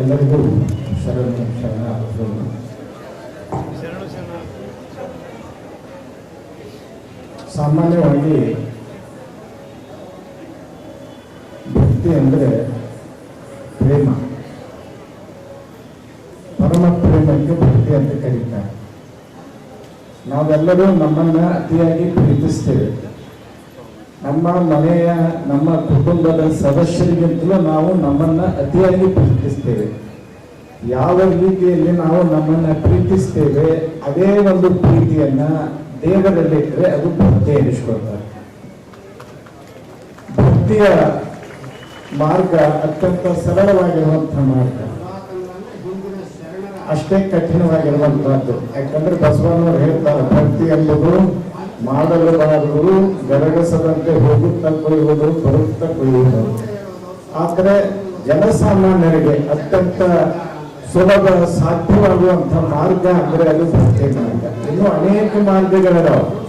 ಎಲ್ಲರಿಗೂ ಶರಣ ಶರಣಾರ್ಥಗಳು ಸಾಮಾನ್ಯವಾಗಿ ಭಕ್ತಿ ಅಂದರೆ ಪ್ರೇಮ. ಪರಮ ಪ್ರೇಮಕ್ಕೆ ಭಕ್ತಿ ಅಂತ ಕರೀತಾರೆ. ನಾವೆಲ್ಲರೂ ನಮ್ಮನ್ನ ಅತಿಯಾಗಿ ಪ್ರೀತಿಸ್ತೇವೆ. ನಮ್ಮ ಮನೆಯ, ನಮ್ಮ ಕುಟುಂಬದ ಸದಸ್ಯರಿಗಿಂತಲೂ ನಾವು ನಮ್ಮನ್ನ ಅತಿಯಾಗಿ ಪ್ರೀತಿಸ್ತೇವೆ. ಯಾವ ರೀತಿಯಲ್ಲಿ ನಾವು ನಮ್ಮನ್ನ ಪ್ರೀತಿಸ್ತೇವೆ, ಅದೇ ಒಂದು ಪ್ರೀತಿಯನ್ನ ದೇವರಲ್ಲಿಟ್ಟರೆ ಅದು ಭಕ್ತಿ ಎನಿಸ್ಕೊಳ್ತಾರೆ ಭಕ್ತಿಯ ಮಾರ್ಗ ಅತ್ಯಂತ ಸರಳವಾಗಿರುವಂತಹ ಮಾರ್ಗ. ಅಷ್ಟೇ ಕಠಿಣವಾಗಿರುವಂತಹದ್ದು ಯಾಕಂದ್ರೆ ಬಸವಣ್ಣವರು ಹೇಳ್ತಾರೆ, ಭಕ್ತಿ ಎಂಬುದು ಮಾಡಲು ಬೆರಗಿಸದಂತೆ ಹೋಗುತ್ತಾ ಕೊಯ್ಯುವುದು, ಬರುತ್ತಾ ಕೊಯ್ಯುವುದು. ಆದರೆ ಜನಸಾಮಾನ್ಯರಿಗೆ ಅತ್ಯಂತ ಸುಲಭ ಸಾಧ್ಯವಾಗುವಂತಹ ಮಾರ್ಗ ಅಂದ್ರೆ ಅದು ಭಕ್ತಿ ಮಾರ್ಗ. ಇನ್ನು ಅನೇಕ ಮಾರ್ಗಗಳಿದಾವೆ.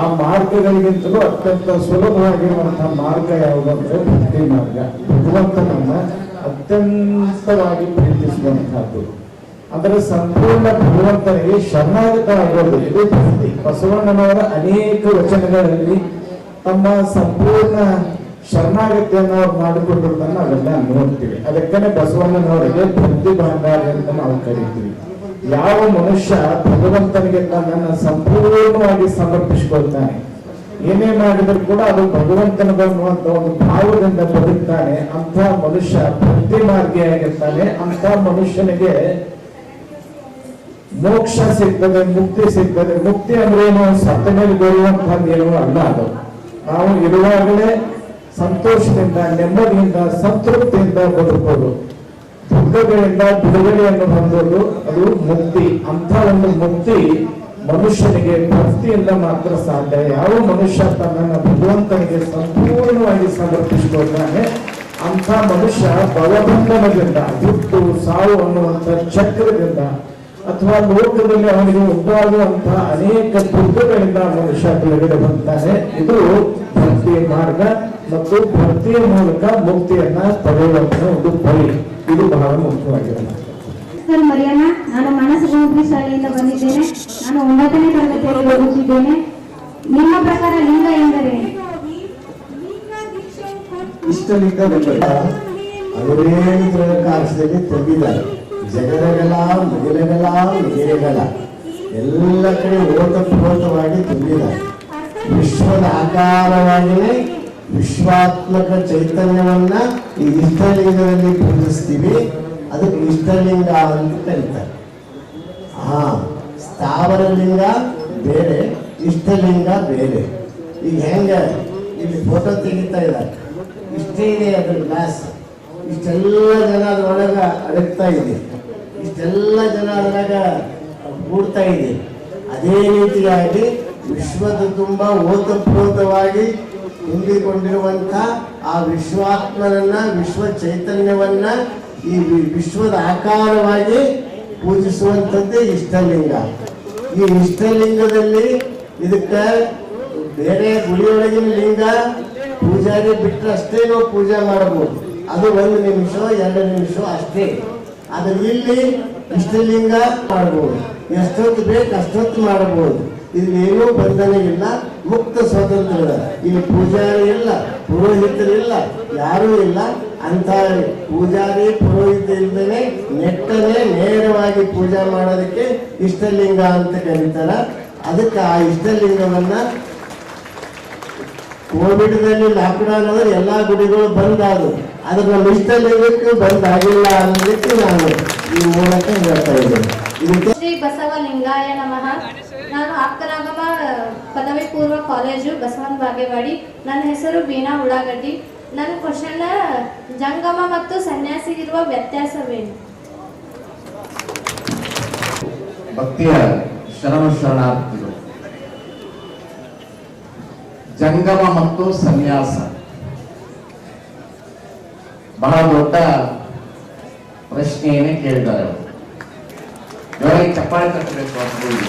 ಆ ಮಾರ್ಗಗಳಿಗಿಂತಲೂ ಅತ್ಯಂತ ಸುಲಭವಾಗಿರುವಂತಹ ಮಾರ್ಗ ಯಾವುದು ಅಂದ್ರೆ ಭಕ್ತಿ ಮಾರ್ಗ. ಭಗವಂತನನ್ನ ಅತ್ಯಂತವಾಗಿ ಪ್ರೀತಿಸುವಂತಹದ್ದು ಅಂದರೆ ಸಂಪೂರ್ಣ ಭಗವಂತನಿಗೆ ಶರಣಾಗತ ಆಗೋದು ಇದು ಬಸವಣ್ಣನವರ ಅನೇಕ ವಚನಗಳಲ್ಲಿ ತಮ್ಮ ಸಂಪೂರ್ಣ ಶರಣಾಗತಿಯನ್ನು ಅವ್ರು ಮಾಡಿಕೊಂಡಿರೋದನ್ನ ನಾವೆಲ್ಲ ನೋಡ್ತೀವಿ. ಅದಕ್ಕನೆ ಬಸವಣ್ಣನವರಿಗೆ ಭಕ್ತಿ ಭಂಡಾರ ಅಂತ ನಾವು ಕರಿತೀವಿ. ಯಾವ ಮನುಷ್ಯ ಭಗವಂತನಿಗೆ ತನ್ನನ್ನು ಸಂಪೂರ್ಣವಾಗಿ ಸಮರ್ಪಿಸಿಕೊಳ್ತಾನೆ, ಏನೇ ಮಾಡಿದ್ರು ಕೂಡ ಅದು ಭಗವಂತನ ಅನ್ನುವಂತ ಒಂದು ಭಾವದಿಂದ ಬದುಕ್ತಾನೆ ಅಂತ ಮನುಷ್ಯ ಭಕ್ತಿ ಮಾರ್ಗಿಯಾಗಿರ್ತಾನೆ ಅಂತ ಮನುಷ್ಯನಿಗೆ ಮೋಕ್ಷ ಸಿಗ್ತದೆ, ಮುಕ್ತಿ ಸಿಗ್ತದೆ. ಮುಕ್ತಿ ಅಂದ್ರೆ ಏನು? ಸತ್ತ ಮೇಲೆ ಬರುವಂತಹದ್ದು ಅಲ್ಲ ಅದು. ನಾವು ಇರುವಾಗಲೇ ಸಂತೋಷದಿಂದ, ನೆಮ್ಮದಿಯಿಂದ, ಸಂತೃಪ್ತಿಯಿಂದ ಬದುಕೋದು. ದುಃಖಗಳಿಂದ ಬಿಡುಗಡೆಯನ್ನು ಹೊಂದೋದು, ಅದು ಮುಕ್ತಿ. ಅಂತ ಒಂದು ಮುಕ್ತಿ ಮನುಷ್ಯನಿಗೆ ಭಕ್ತಿಯಿಂದ ಮಾತ್ರ ಸಾಧ್ಯ. ಯಾವ ಮನುಷ್ಯ ತನ್ನನ್ನು ಭಗವಂತನಿಗೆ ಸಂಪೂರ್ಣವಾಗಿ ಸಮರ್ಪಿಸಿಕೊಳ್ತಾನೆ ಅಂತ ಮನುಷ್ಯ ಬಲಬಂಧನದಿಂದ, ಹುಟ್ಟು, ಸಾವು ಅನ್ನುವಂಥ ಚಕ್ರದಿಂದ ಅಥವಾ ಲೋಕದಲ್ಲಿ ಅವನಿಗೆ ಉಂಟಾಗುವಂತಹ ಅನೇಕ ದುಃಖಗಳಿಂದ ಮನುಷ್ಯ ಕೆಳಗಡೆ ಬರ್ತಾನೆ ಇದು ಭಕ್ತಿಯ ಮಾರ್ಗ ಮತ್ತು ಭಕ್ತಿಯ ಮೂಲಕ ಮುಕ್ತಿಯನ್ನ ಪಡೆಯುವಂತಹ ಒಂದು ಬಳಿ ಇದು ಬಹಳ ಮುಖ್ಯವಾಗಿದೆ. ಸರ್ ಮರಿಯಣ್ಣ ನಾನು ಮನಸ್ಸು ಗೋಪಿ ಶಾಲೆಯಿಂದ ಬಂದಿದ್ದೇನೆ. ನಾನು ಒಂಬತ್ತನೇ ತರಗತಿಯಲ್ಲಿ ಓದುತ್ತಿದ್ದೇನೆ. ನಿಮ್ಮ ಪ್ರಕಾರ ಲಿಂಗ ಎಂದರೆ ಇಷ್ಟಲಿಂಗ ಬೆಂಬಲ ಅನೇಕ ಕಾಲದಲ್ಲಿ ತೆಗೆದಿದ್ದಾರೆ. ಜಗದಗಲ ಮುಗಿಲಗಲ, ಮಿಗಿಲಗಲ. ಎಲ್ಲ ಕಡೆ ಓತಪ್ರೋತವಾಗಿ ತುಂಬಿದ. ವಿಶ್ವದ ಆಕಾರವಾಗಿಯೇ ವಿಶ್ವಾತ್ಮಕ ಚೈತನ್ಯವನ್ನ ಈ ಇಷ್ಟಲಿಂಗದಲ್ಲಿ ಪೂಜಿಸ್ತೀವಿ. ಅದಕ್ಕೆ ಇಷ್ಟಲಿಂಗ ಅಂತ ಕರೀತಾರೆ. ಹಾ ಸ್ಥಾವರಲಿಂಗ ಬೇರೆ, ಇಷ್ಟಲಿಂಗ ಬೇರೆ. ಈಗ ಹೆಂಗೆ ಇಲ್ಲಿ ಫೋಟೋ ತೆಗಿತಾ ಇದ್ದಾರೆ. ಇಷ್ಟೇ ಇದೆ ಅದ್ರ ಗ್ಲಾಸ್ ಇಷ್ಟೆಲ್ಲ ಜನ ಅದರೊಳಗೆ ಅಡಗ್ತಾ ಇದೆ. ಇಷ್ಟೆಲ್ಲ ಜನ ಅದರಾಗ ಕೂಡ್ತಾ ಇದೆ. ಅದೇ ರೀತಿಯಾಗಿ ವಿಶ್ವದ ತುಂಬ ಓತಪ್ರೋತವಾಗಿ ತುಂಬಿಕೊಂಡಿರುವಂಥ ಆ ವಿಶ್ವಾತ್ಮನನ್ನ, ವಿಶ್ವ ಚೈತನ್ಯವನ್ನ ಈ ವಿಶ್ವದ ಆಕಾರವಾಗಿ ಪೂಜಿಸುವಂಥದ್ದೇ ಇಷ್ಟಲಿಂಗ. ಈ ಇಷ್ಟಲಿಂಗದಲ್ಲಿ ಇದಕ್ಕೆ ಬೇರೆ ಗುಡಿಯೊಳಗಿನ ಲಿಂಗ ಪೂಜಾರಿ ಬಿಟ್ಟರೆ ಅಷ್ಟೇ ನಾವು ಪೂಜೆ ಮಾಡಬಹುದು. ಅದು ಒಂದು ನಿಮಿಷ, ಎರಡು ನಿಮಿಷ ಅಷ್ಟೇ. ಆದ್ರೆ ಇಲ್ಲಿ ಇಷ್ಟಲಿಂಗ ಮಾಡಬಹುದು. ಎಷ್ಟೊತ್ತು ಬೇಕು ಅಷ್ಟೊತ್ತು ಮಾಡಬಹುದು. ಇಲ್ಲಿ ಬಂಧನ ಇಲ್ಲ, ಮುಕ್ತ ಸ್ವಾತಂತ್ರ್ಯ ಇಲ್ಲಿ ಪೂಜಾರಿ ಇಲ್ಲ ಪುರೋಹಿತರಿಲ್ಲ ಯಾರೂ ಇಲ್ಲ. ಅಂತ ಪೂಜಾರಿ ಪುರೋಹಿತ ಇಲ್ಲದೆ ನೆಟ್ಟನೆ ನೇರವಾಗಿ ಪೂಜೆ ಮಾಡೋದಕ್ಕೆ ಇಷ್ಟಲಿಂಗ ಅಂತ ಕರೀತಾರ. ಅದಕ್ಕೆ ಆ ಇಷ್ಟಲಿಂಗವನ್ನ ಕೋವಿಡ್ದಲ್ಲಿ ಲಾಕ್ಡೌನ್ ಅಂದ್ರೆ ಎಲ್ಲಾ ಗುಡಿಗಳು ಬಂದ್ ಆದವು ಆದ್ರೆ ನಮ್ಮ ಇಷ್ಟಲಿಂಗಕ್ಕೆ ಬಂದ್ ಆಗಿಲ್ಲ ಅನ್ನೋದಕ್ಕೆ ನಾನು ಈ ಮೂಲಕ ಹೇಳ್ತಾ ಇದ್ದೇನೆ. ಇದಕ್ಕೆ ಶ್ರೀ ಬಸವಲಿಂಗಾಯ ನಮಃ. ನಾನು ಆಪ್ತನಾಗಮ ಪದವಿ ಪೂರ್ವ ಕಾಲೇಜು ಬಸವನ ಬಾಗೇವಾಡಿ. ನನ್ನ ಹೆಸರು ಬೀನಾ ಉಳ್ಳಾಗಡ್ಡಿ. ನನ್ನ ಕ್ವಶನ್ ಜಂಗಮ ಮತ್ತು ಸನ್ಯಾಸಿಗಿರುವ ವ್ಯತ್ಯಾಸವೇನು? ಭಕ್ತಿಯ ಶರಣ ಶರಣಾರ್ಥಿಗಳು. ಜಂಗಮ ಮತ್ತು ಸನ್ಯಾಸ. ಬಹಳ ದೊಡ್ಡ ಪ್ರಶ್ನೆಯನ್ನೇ ಕೇಳಿದ್ದಾರೆ ಅವರು. ಇವರಿಗೆ ಚಪ್ಪಾಳೆ ತಟ್ಟಬೇಕು ಅಂತ ಹೇಳಿ.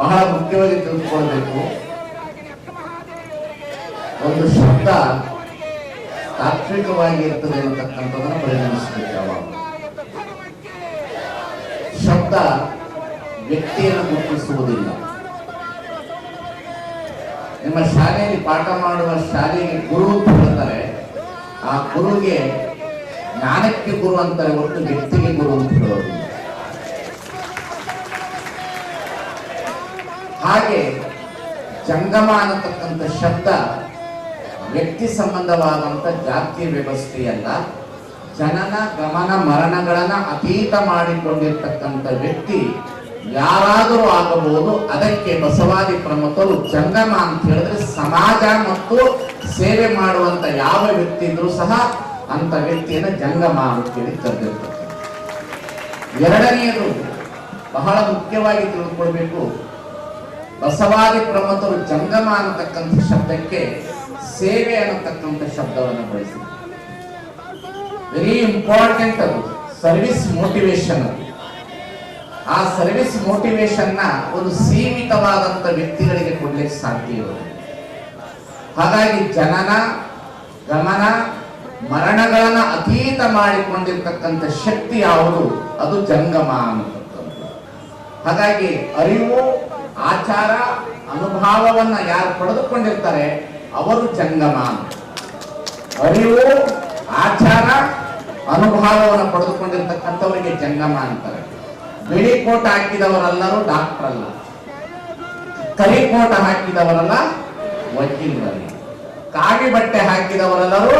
ಬಹಳ ಮುಖ್ಯವಾಗಿ ತಿಳಿದುಕೊಳ್ಬೇಕು ಒಂದು ಶಬ್ದ ತಾತ್ವಿಕವಾಗಿ ಇರ್ತದೆ ಅನ್ನತಕ್ಕಂಥದ್ದನ್ನು ಪರಿಗಣಿಸಬೇಕು ಯಾವಾಗ? ಶಬ್ದ ವ್ಯಕ್ತಿಯನ್ನು ಗುರುತಿಸುವುದಿಲ್ಲ. ನಿಮ್ಮ ಶಾಲೆಯಲ್ಲಿ ಪಾಠ ಮಾಡುವ ಶಾಲೆಗೆ ಗುರು ಹೇಳ್ತಾರೆ. ಆ ಗುರುಗೆ ಜ್ಞಾನಕ್ಕೆ ಗುರು ಅಂತಾರೆ ಒಟ್ಟು ವ್ಯಕ್ತಿಗೆ ಗುರು ಅಂತ ಹೇಳೋದು. ಹಾಗೆ ಜಂಗಮ ಅನ್ನತಕ್ಕಂಥ ಶಬ್ದ ವ್ಯಕ್ತಿ ಸಂಬಂಧವಾದಂಥ ಜಾತಿ ವ್ಯವಸ್ಥೆಯಲ್ಲ ಜನನ, ಗಮನ, ಮರಣಗಳನ್ನ ಅತೀತ ಮಾಡಿಕೊಂಡಿರ್ತಕ್ಕಂಥ ವ್ಯಕ್ತಿ ಯಾರಾದರೂ ಆಗಬಹುದು, ಅದಕ್ಕೆ ಬಸವಾದಿ ಪ್ರಮುಖರು ಜಂಗಮ ಅಂತ ಹೇಳಿದ್ರೆ ಸಮಾಜ ಮತ್ತು ಸೇವೆ ಮಾಡುವಂತ ಯಾವ ವ್ಯಕ್ತಿ ಇದ್ರೂ ಸಹ ಅಂತ ವ್ಯಕ್ತಿಯನ್ನ ಜಂಗಮ ಅಂತ ಹೇಳಿ ಕರೆದಿರ್ತಾರೆ ಎರಡನೆಯದು ಬಹಳ ಮುಖ್ಯವಾಗಿ ತಿಳಿದುಕೊಳ್ಬೇಕು. ಬಸವಾದಿ ಪ್ರಮುಖರು ಜಂಗಮ ಅನ್ನತಕ್ಕಂಥ ಶಬ್ದಕ್ಕೆ ಸೇವೆ ಅನ್ನತಕ್ಕಂಥ ಶಬ್ದವನ್ನು ಬಳಸಿ. ವೆರಿ ಇಂಪಾರ್ಟೆಂಟ್ ಅದು ಸರ್ವಿಸ್ ಮೋಟಿವೇಶನ್ ಆ ಸರ್ವಿಸ್ ಮೋಟಿವೇಶನ್ನ ಒಂದು ಸೀಮಿತವಾದಂತ ವ್ಯಕ್ತಿಗಳಿಗೆ ಕೊಡ್ಲಿಕ್ಕೆ ಸಾಧ್ಯ ಹಾಗಾಗಿ ಜನನ, ಗಮನ, ಮರಣಗಳನ್ನ ಅತೀತ ಮಾಡಿಕೊಂಡಿರ್ತಕ್ಕಂಥ ಶಕ್ತಿ ಯಾವುದು? ಅದು ಜಂಗಮ ಅನ್ನತಕ್ಕಂಥದ್ದು. ಹಾಗಾಗಿ ಅರಿವು, ಆಚಾರ, ಅನುಭವವನ್ನ ಯಾರು ಪಡೆದುಕೊಂಡಿರ್ತಾರೆ ಅವರು ಜಂಗಮ ಅರಿವು ಆಚಾರ, ಅನುಭವವನ್ನು ಪಡೆದುಕೊಂಡಿರ್ತಕ್ಕಂಥವರಿಗೆ ಜಂಗಮ ಅಂತಾರೆ. ಬಿಳಿ ಕೋಟ ಹಾಕಿದವರೆಲ್ಲರೂ ಡಾಕ್ಟರ್ ಅಲ್ಲ. ಕರಿ ಕೋಟ ಹಾಕಿದವರೆಲ್ಲ, ವಕೀಲರಲ್ಲ. ಕಾಗಿ ಬಟ್ಟೆ ಹಾಕಿದವರೆಲ್ಲರೂ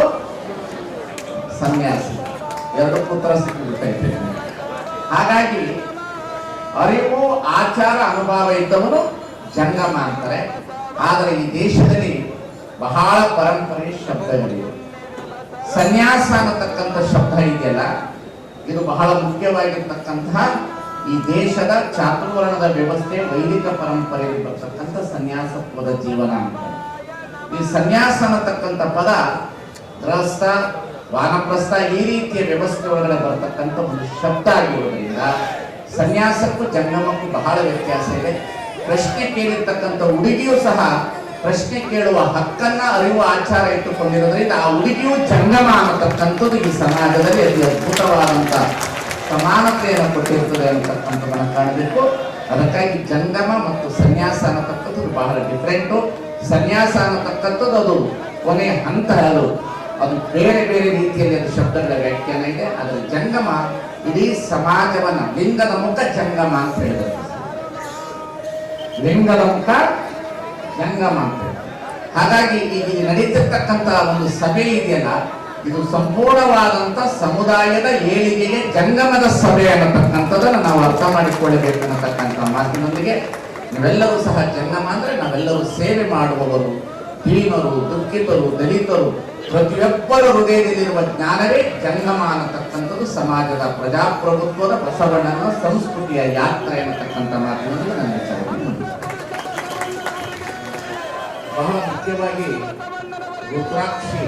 ಸನ್ಯಾಸಿ. ಎರಡು ಪುತ್ರ ಸಿಕ್ಕಿಬಿಟ್ಟೈತೆ ಹಾಗಾಗಿ ಅರಿವು, ಆಚಾರ, ಅನುಭವ ಇದ್ದವನು ಜಂಗಮ ಅಂತಾರೆ. ಆದರೆ ಈ ದೇಶದಲ್ಲಿ ಬಹಳ ಪರಂಪರೆ ಶಬ್ದಗಳಿವೆ ಸನ್ಯಾಸ ಅನ್ನತಕ್ಕಂಥ ಶಬ್ದ ಇದೆಯಲ್ಲ? ಇದು ಬಹಳ ಮುಖ್ಯವಾಗಿರ್ತಕ್ಕಂತಹ ಈ ದೇಶದ ಚಾತುರ್ವರ್ಣದ ವ್ಯವಸ್ಥೆ, ವೈದಿಕ ಪರಂಪರೆಯಲ್ಲಿ ಬರ್ತಕ್ಕಂಥ ಸನ್ಯಾಸತ್ವದ ಜೀವನ ಅಂತ. ಈ ಸನ್ಯಾಸ ಅನ್ನತಕ್ಕಂಥ ಪದ ಗೃಹಸ್ಥ ವಾನಪ್ರಸ್ಥ ಈ ರೀತಿಯ ವ್ಯವಸ್ಥೆ ಒಳಗಡೆ ಬರ್ತಕ್ಕಂಥ ಒಂದು ಶಬ್ದ ಆಗಿರೋದ್ರಿಂದ ಸನ್ಯಾಸಕ್ಕೂ ಜಂಗಮಕ್ಕೂ ಬಹಳ ವ್ಯತ್ಯಾಸ ಇದೆ. ಪ್ರಶ್ನೆ ಕೇಳಿರ್ತಕ್ಕಂಥ ಹುಡುಗಿಯೂ ಸಹ ಪ್ರಶ್ನೆ ಕೇಳುವ ಹಕ್ಕನ್ನ ಅರಿವು ಆಚಾರ ಇಟ್ಟುಕೊಂಡಿರೋದ್ರಿಂದ ಆ ಹುಡುಗಿಯು ಜಂಗಮ ಅನ್ನತಕ್ಕಂಥದ್ದು ಈ ಸಮಾಜದಲ್ಲಿ ಅತಿ ಅದ್ಭುತವಾದಂತ ಸಮಾನತೆಯನ್ನು ಕೊಟ್ಟಿರ್ತದೆ ಅಂತಕ್ಕಂಥದ್ದನ್ನು ಕಾಣಬೇಕು. ಅದಕ್ಕಾಗಿ ಜಂಗಮ ಮತ್ತು ಸನ್ಯಾಸ ಅನ್ನತಕ್ಕಂಥದ್ದು ಬಹಳ ಡಿಫ್ರೆಂಟು ಸನ್ಯಾಸ ಅನ್ನತಕ್ಕಂಥದ್ದು ಅದು ಕೊನೆಯ ಹಂತ ಅದು. ಅದು ಬೇರೆ ಬೇರೆ ರೀತಿಯಲ್ಲಿ ಅದು ಶಬ್ದಗಳ ವ್ಯಾಖ್ಯಾನ ಇದೆ. ಅದರ ಜಂಗಮ ಇಡೀ ಸಮಾಜವನ್ನ ಲಿಂಗದ ಮುಖ ಜಂಗಮ ಅಂತ ಹೇಳಿದ್ರು. ಲಿಂಗದ ಮುಖ ಜಂಗಮ ಅಂತ ಹಾಗಾಗಿ ಈಗ ನಡೀತಿರ್ತಕ್ಕಂತಹ ಒಂದು ಸಭೆ ಇದೆಯಲ್ಲ, ಇದು ಸಂಪೂರ್ಣವಾದಂತ ಸಮುದಾಯದ ಏಳಿಗೆಗೆ ಜಂಗಮದ ಸಭೆ ಅನ್ನತಕ್ಕಂಥದ್ದನ್ನು ನಾವು ಅರ್ಥ ಮಾಡಿಕೊಳ್ಳಬೇಕು ಅನ್ನತಕ್ಕಂಥ ಮಾತಿನೊಂದಿಗೆ. ನಾವೆಲ್ಲರೂ ಸಹ ಜಂಗಮ ಅಂದ್ರೆ ನಾವೆಲ್ಲರೂ ಸೇವೆ ಮಾಡುವವರು, ಹೀನರು, ದುಃಖಿತರು, ದಲಿತರು, ಪ್ರತಿಯೊಬ್ಬರ ಹೃದಯದಲ್ಲಿರುವ ಜ್ಞಾನವೇ ಜಂಗಮ ಅನ್ನತಕ್ಕಂಥದ್ದು. ಸಮಾಜದ ಪ್ರಜಾಪ್ರಭುತ್ವದ ಬಸವಣ್ಣನ ಸಂಸ್ಕೃತಿಯ ಯಾತ್ರೆ ಅನ್ನತಕ್ಕಂಥ ಮಾತಿನೊಂದಿಗೆ ನನ್ನ ಬಹಳ ಮುಖ್ಯವಾಗಿ ರುದ್ರಾಕ್ಷಿ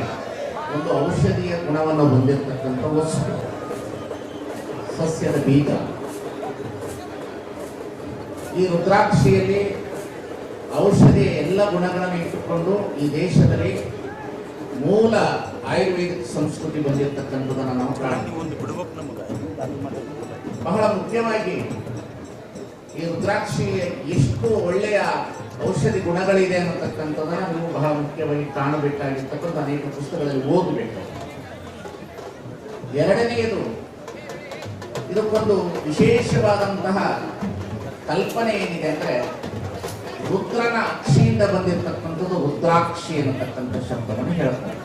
ಒಂದು ಔಷಧೀಯ ಗುಣವನ್ನು ಹೊಂದಿರತಕ್ಕಂಥ ವಸ್ತು. ಸಸ್ಯದ ಬೀಜ. ಈ ರುದ್ರಾಕ್ಷಿಯಲ್ಲಿ ಔಷಧಿಯ ಎಲ್ಲ ಗುಣಗಳನ್ನು ಇಟ್ಟುಕೊಂಡು ಈ ದೇಶದಲ್ಲಿ ಮೂಲ ಆಯುರ್ವೇದಿಕ ಸಂಸ್ಕೃತಿ ಬಂದಿರತಕ್ಕಂಥದ್ದನ್ನು ನಾವು ಕಾಣ್ತೀವಿ. ಬಹಳ ಮುಖ್ಯವಾಗಿ ಈ ರುದ್ರಾಕ್ಷಿ ಎಷ್ಟು ಒಳ್ಳೆಯ ಔಷಧಿ ಗುಣಗಳಿದೆ ಅನ್ನತಕ್ಕಂಥದ್ದನ್ನು ನೀವು ಬಹಳ ಮುಖ್ಯವಾಗಿ ಕಾಣಬೇಕಾಗಿರ್ತಕ್ಕಂಥ ಅನೇಕ ಪುಸ್ತಕಗಳಲ್ಲಿ ಓದಬೇಕು. ಎರಡನೆಯದು, ಇದಕ್ಕೊಂದು ವಿಶೇಷವಾದಂತಹ ಕಲ್ಪನೆ ಏನಿದೆ ಅಂದ್ರೆ ರುದ್ರನ ಅಕ್ಷಿಯಿಂದ ಬಂದಿರತಕ್ಕಂಥದ್ದು ರುದ್ರಾಕ್ಷಿ ಅನ್ನತಕ್ಕಂಥ ಶಬ್ದವನ್ನು ಹೇಳ್ತಾರೆ.